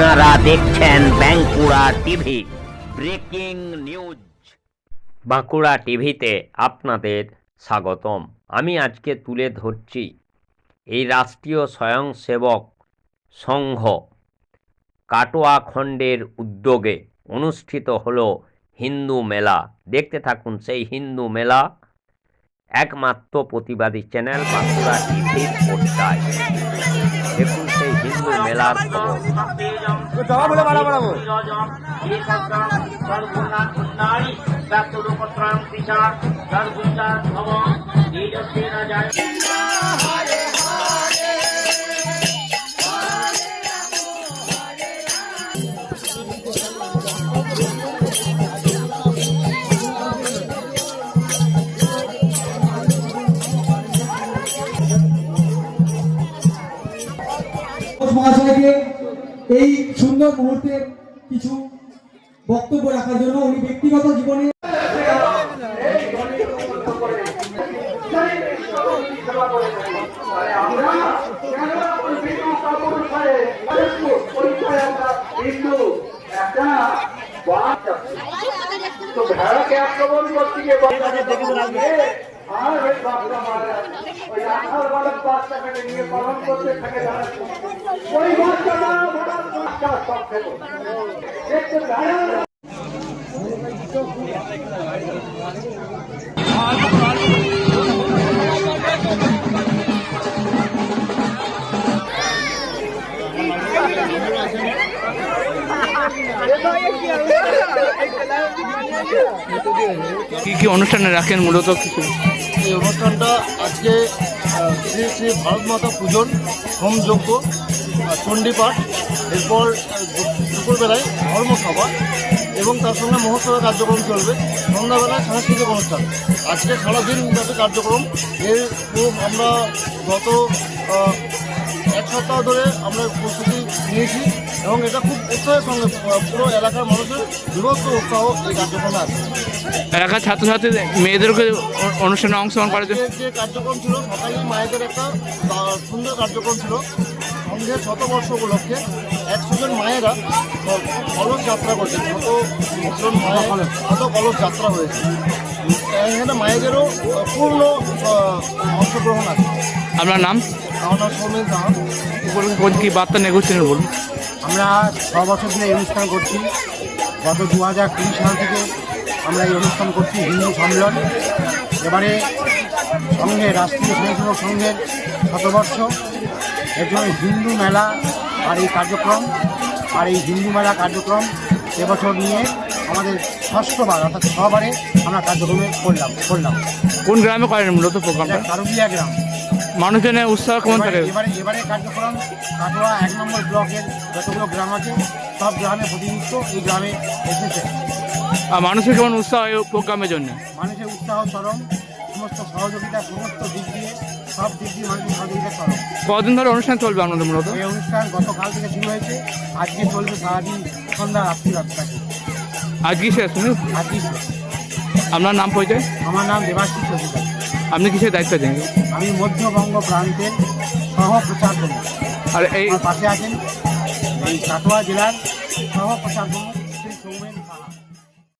আপনারা দেখছেন Bankura TV. Breaking news. Bankura টিভিতে আপনাদের স্বাগতম। আমি আজকে তুলে ধরছি এই রাষ্ট্রীয় স্বয়ংসেবক সংঘ কাটোয়া খণ্ডের উদ্যোগে অনুষ্ঠিত হলো হিন্দু মেলা। দেখতে থাকুন সেই হিন্দু মেলা। একমাত্র প্রতিবাদী চ্যানেল বাঁকুড়া টিভির পর্দায় দেখুন ব্যক্ত হিন্দু মেলার খবর ঘোষ মহাশয়কে এই সুন্দর মুহূর্তে কিছু বক্তব্য রাখার জন্য উনি ব্যক্তিগত জীবনে তো আক্রমণ করতে গিয়ে আর ওই বাপরা মারা ওই আঠার বালক বাচ্চাকে নিয়ে পালন করতে থাকে ওই বাচ্চাটা ভেড়ার বাচ্চা সব খেলো দেখতে ভেড়া কি কি অনুষ্ঠানে রাখেন মূলত? কিছু এই অনুষ্ঠানটা আজকে শ্রী শ্রী ভারত মাতা পূজন হোমযজ্ঞ আহ, চণ্ডীপাঠ এরপর দুপুরবেলায় ধর্মসভা এবং তার সঙ্গে মহোৎসবের কার্যক্রম চলবে। সন্ধ্যাবেলায় সাংস্কৃতিক অনুষ্ঠান। আজকে সারাদিন ব্যাপী কার্যক্রম এর আমরা গত এক সপ্তাহ ধরে আমরা প্রস্তুতি নিয়েছি এবং এটা খুব উৎসাহের সঙ্গে পুরো এলাকার মানুষের বিভক্ত উৎসাহ এই কার্যক্রমে আছে এলাকার ছাত্রছাত্রী মেয়েদেরকে অনুষ্ঠানে অংশগ্রহণ করার জন্য যে কার্যক্রম ছিল সকালে মায়েদের একটা সুন্দর কার্যক্রম ছিল। সঙ্ঘের শতবর্ষ উপলক্ষে একশো জন মায়েরা কলস যাত্রা করছে। শত জন মায়ের শত কলস যাত্রা হয়েছে। এখানে মায়েদেরও পূর্ণ অংশগ্রহণ আছে। আপনার নাম? বলুন কি বার্তা বলুন। আমরা ছ বছর ধরে এই অনুষ্ঠান করছি। গত দু হাজার কুড়ি সাল থেকে আমরা এই অনুষ্ঠান করছি হিন্দু সম্মেলন। এবারে সঙ্গে রাষ্ট্রীয় স্বয়ংসেবক সংঘের শতবর্ষ। এর জন্য হিন্দু মেলা আর এই কার্যক্রম আর এই হিন্দু মেলা কার্যক্রম এবছর নিয়ে আমাদের ষষ্ঠবার অর্থাৎ ছবারে আমরা কার্যক্রমে করলাম করলাম কোন গ্রামে করেন মূলত প্রোগ্রামটা? কারুলিয়া গ্রাম। মানুষজনের উৎসাহ কেমন থাকে? এবারে এবারে এবারে কার্যক্রম কাটোয়া এক নম্বর ব্লকের যতগুলো গ্রাম আছে সব গ্রামে প্রতিনিধিত্ব এই গ্রামে এসেছে। আর মানুষের কেমন উৎসাহ এই প্রোগ্রামের জন্য? মানুষের উৎসাহ চরম সমস্ত সহযোগিতা সমস্ত দিক দিয়ে সব দিক দিয়ে মানুষের সহযোগিতা চরম। কদিন ধরে অনুষ্ঠান চলবে আপনাদের মূলত? এই অনুষ্ঠান গতকাল থেকে শুরু হয়েছে আজকে চলবে সারাদিন সন্ধ্যা রাত্রি রাত্রি আজ কি শেষ। আপনার নাম পরিচয় আমার নাম দেবাশিস অধিকারী আপনি কিসের দায়িত্ব দেন? আমি মধ্যবঙ্গ প্রান্তের সহ প্রচার প্রমুখ আর এই আমার পাশে আছেন এই কাটোয়া জেলার সহ প্রচার প্রমুখ